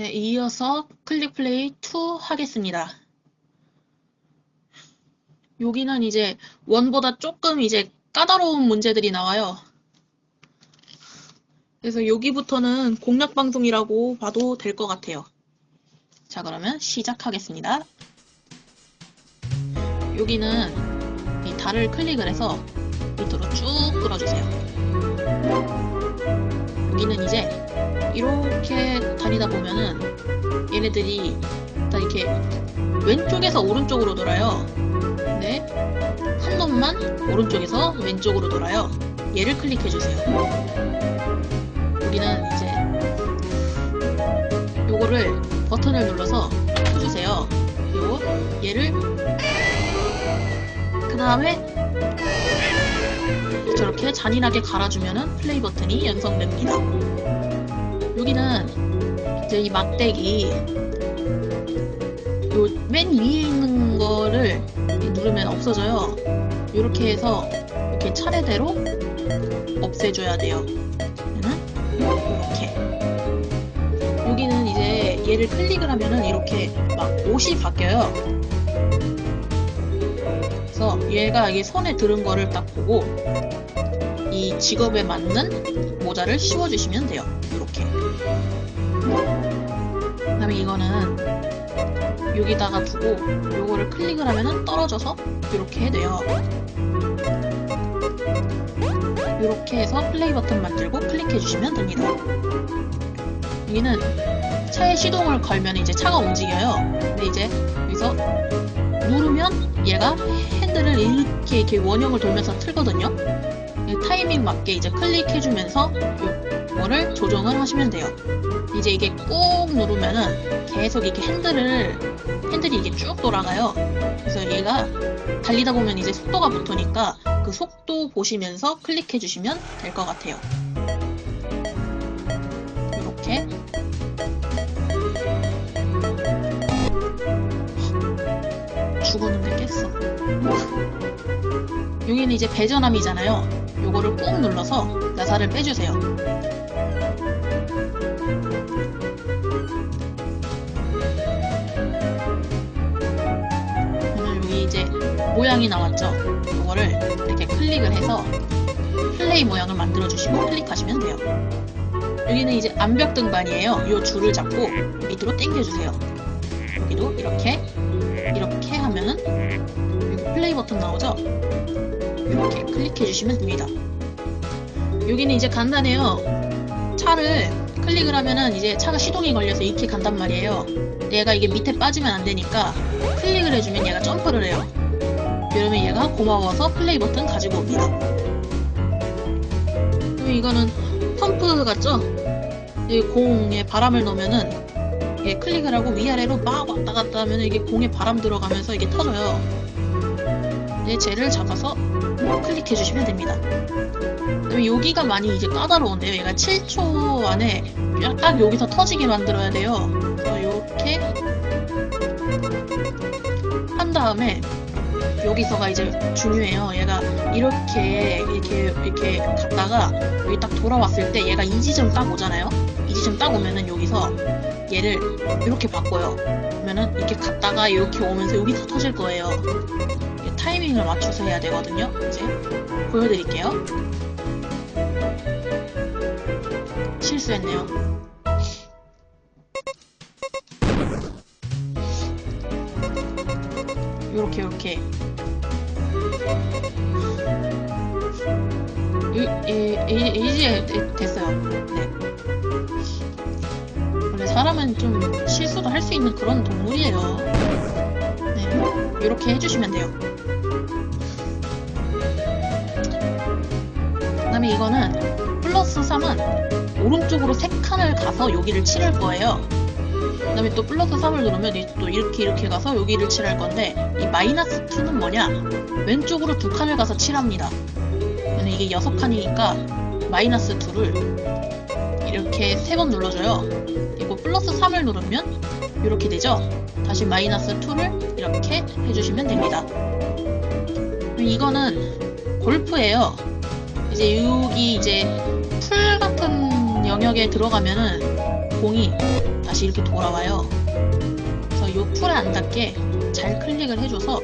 네, 이어서 클릭 플레이 2 하겠습니다. 여기는 이제 원보다 조금 이제 까다로운 문제들이 나와요. 그래서 여기부터는 공략 방송이라고 봐도 될 것 같아요. 자, 그러면 시작하겠습니다. 여기는 이 달을 클릭을 해서 밑으로 쭉 끌어주세요. 여기는 이제 이렇게 다니다 보면은 얘네들이 다 이렇게 왼쪽에서 오른쪽으로 돌아요. 근데 한 놈만 오른쪽에서 왼쪽으로 돌아요. 얘를 클릭해주세요. 여기는 이제 요거를 버튼을 눌러서 켜주세요. 그리고 얘를 그 다음에 저렇게 잔인하게 갈아주면은 플레이 버튼이 연성됩니다. 여기는 이제 이 막대기 요 맨 위에 있는 거를 누르면 없어져요. 이렇게 해서 이렇게 차례대로 없애줘야 돼요. 이렇게 여기는 이제 얘를 클릭을 하면은 이렇게 막 옷이 바뀌어요. 그래서 얘가 이 손에 들은 거를 딱 보고 이 직업에 맞는 모자를 씌워주시면 돼요. 이렇게. 그 다음에 이거는 여기다가 두고 요거를 클릭을 하면은 떨어져서 이렇게 돼요. 이렇게 해서 플레이 버튼 만들고 클릭해 주시면 됩니다. 여기는 차에 시동을 걸면 이제 차가 움직여요. 근데 이제 여기서 누르면 얘가 핸들을 이렇게 이렇게 원형을 돌면서 틀거든요. 타이밍 맞게 이제 클릭해주면서 이거를 조정을 하시면 돼요. 이제 이게 꾹 누르면은 계속 이렇게 핸들을 핸들이 이게 쭉 돌아가요. 그래서 얘가 달리다 보면 이제 속도가 붙으니까 그 속도 보시면서 클릭해 주시면 될 것 같아요. 이렇게 죽었는데 깼어. 여기는 이제 배전함이잖아요. 요거를 꾹 눌러서 나사를 빼주세요. 여기 이제 모양이 나왔죠? 요거를 이렇게 클릭을 해서 플레이 모양을 만들어 주시고 클릭하시면 돼요. 여기는 이제 암벽 등반이에요. 요 줄을 잡고 밑으로 당겨 주세요. 여기도 이렇게 이렇게 하면은 플레이 버튼 나오죠? 이렇게 클릭해 주시면 됩니다. 여기는 이제 간단해요. 차를 클릭을 하면은 이제 차가 시동이 걸려서 이렇게 간단 말이에요. 얘가 이게 밑에 빠지면 안 되니까 클릭을 해주면 얘가 점프를 해요. 그러면 얘가 고마워서 플레이 버튼 가지고 옵니다. 이거는 펌프 같죠? 이 공에 바람을 넣으면은 이게 클릭을 하고 위아래로 막 왔다 갔다 하면 이게 공에 바람 들어가면서 이게 터져요. 이제 쟤를 잡아서 클릭해 주시면 됩니다. 여기가 많이 이제 까다로운데요. 얘가 7초 안에 딱 여기서 터지게 만들어야 돼요. 이렇게 한 다음에 여기서가 이제 중요해요. 얘가 이렇게 이렇게 이렇게 갔다가 여기 딱 돌아왔을 때 얘가 이 지점 딱 오잖아요. 이 지점 딱 오면은 여기서 얘를 이렇게 바꿔요. 그러면은 이렇게 갔다가 이렇게 오면서 여기서 터질 거예요. 타이밍을 맞춰서 해야 되거든요. 이제 보여드릴게요. 실수했네요. 요렇게 요렇게 이제 됐어요. 네. 원래 사람은 좀 실수도 할 수 있는 그런 동물이에요. 네, 이렇게 해주시면 돼요. 다음에 이거는 플러스 3은 오른쪽으로 3칸을 가서 여기를 칠할 거예요. 그 다음에 또 플러스 3을 누르면 또 이렇게 이렇게 가서 여기를 칠할 건데 이 마이너스 2는 뭐냐? 왼쪽으로 두 칸을 가서 칠합니다. 이게 6칸이니까 마이너스 2를 이렇게 세번 눌러줘요. 이거 플러스 3을 누르면 이렇게 되죠? 다시 마이너스 2를 이렇게 해주시면 됩니다. 이거는 골프예요. 이제 여기 이제 풀 같은 영역에 들어가면은 공이 다시 이렇게 돌아와요. 그래서 이 풀에 안 닿게 잘 클릭을 해줘서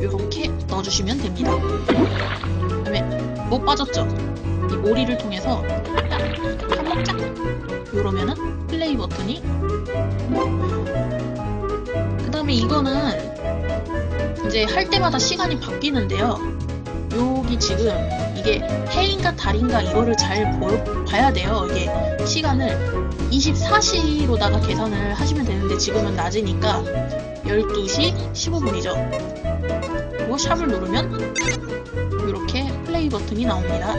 이렇게 넣어주시면 됩니다. 그 다음에 못 빠졌죠? 이 오리를 통해서 한번 짝 이러면은 플레이 버튼이 그 다음에 이거는 이제 할 때마다 시간이 바뀌는데요. 여기 지금 이게 해인가 달인가 이거를 잘 보, 봐야 돼요. 이게 시간을 24시로다가 계산을 하시면 되는데 지금은 낮이니까 12시 15분이죠. 그리고 샵을 누르면 이렇게 플레이 버튼이 나옵니다.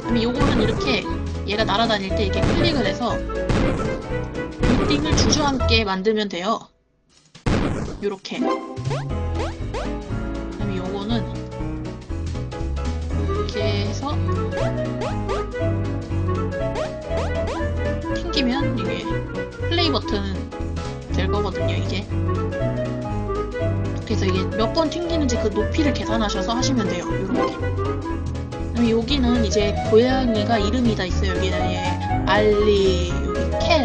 그럼 요거는 이렇게 얘가 날아다닐 때 이렇게 클릭을 해서 빌딩을 주저앉게 만들면 돼요. 요렇게. 그다음에 요거는 이렇게 해서 튕기면 이게 플레이 버튼 될 거거든요, 이게. 그래서 이게 몇 번 튕기는지 그 높이를 계산하셔서 하시면 돼요, 요렇게. 그다음에 여기는 이제 고양이가 이름이 다 있어요. 여기는 예, 알리, 여기 캣,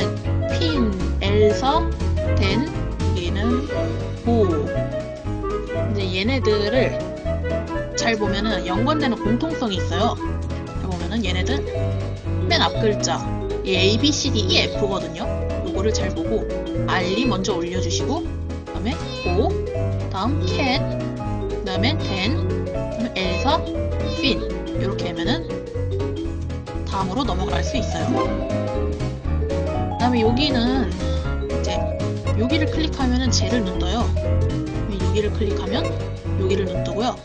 핀, 엘사, 댄, 여기는 보. 이제 얘네들을 잘 보면은 연관되는 공통성이 있어요. 잘 보면은 얘네들 맨 앞 글자 이 A, B, C, D, E, F거든요. 요거를 잘 보고 알리 먼저 올려주시고 그 다음에 보, 다음 캣, 그다음에 댄, 그다음에 엘사, 핀 이렇게 하면은 다음으로 넘어갈 수 있어요. 그 다음에 여기는 이제 여기를 클릭하면은 쟤를 눈 떠요. 여기를 클릭하면 여기를 눈 뜨고요.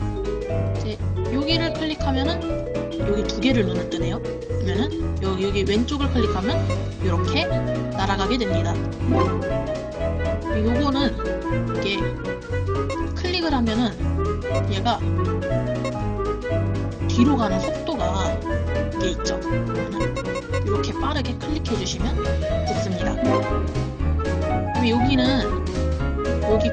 이제 여기를 클릭하면은 여기 두 개를 눈을 뜨네요. 그러면은 여기, 여기 왼쪽을 클릭하면 이렇게 날아가게 됩니다. 요거는 이게 클릭을 하면은 얘가 뒤로 가는 속도가 이게 있죠. 이렇게 빠르게 클릭해 주시면 좋습니다.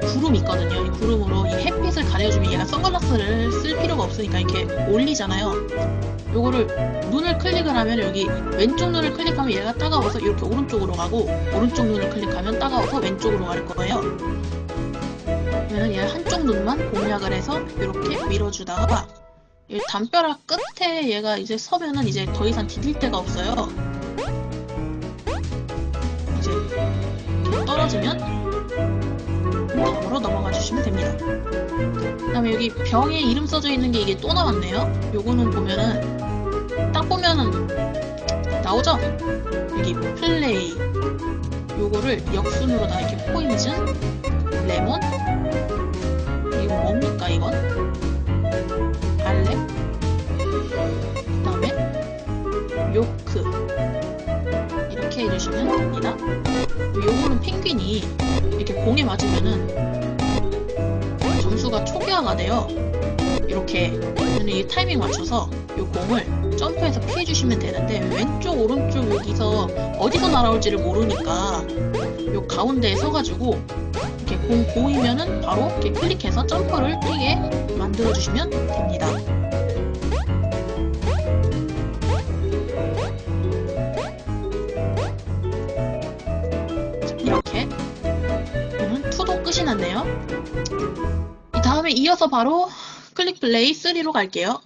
구름 있거든요. 이 구름으로 이 햇빛을 가려주면 얘가 선글라스를 쓸 필요가 없으니까 이렇게 올리잖아요. 요거를 눈을 클릭을 하면 여기 왼쪽 눈을 클릭하면 얘가 따가워서 이렇게 오른쪽으로 가고 오른쪽 눈을 클릭하면 따가워서 왼쪽으로 갈 거예요. 그러면 얘 한쪽 눈만 공략을 해서 이렇게 밀어주다가 이 담벼락 끝에 얘가 이제 서면은 이제 더 이상 디딜 데가 없어요. 이제 떨어지면 그 다음에 여기 병에 이름 써져 있는 게 이게 또 나왔네요. 요거는 보면은 딱 보면은 나오죠? 여기 플레이 요거를 역순으로 다 이렇게 포인즌 레몬 이거 뭡니까 이건? 알렉 그 다음에 요크 이렇게 해주시면 됩니다. 요거는 펭귄이 이렇게 공에 맞으면은 점수가 초기화가 돼요. 이렇게 이 타이밍 맞춰서 요 공을 점프해서 피해주시면 되는데 왼쪽 오른쪽 여기서 어디서 날아올지를 모르니까 요 가운데에 서가지고 이렇게 공 보이면은 바로 이렇게 클릭해서 점프를 뛰게 만들어주시면 됩니다. 자, 이렇게 오늘 투도 끝이 났네요. 이어서 바로 클릭 플레이 3로 갈게요.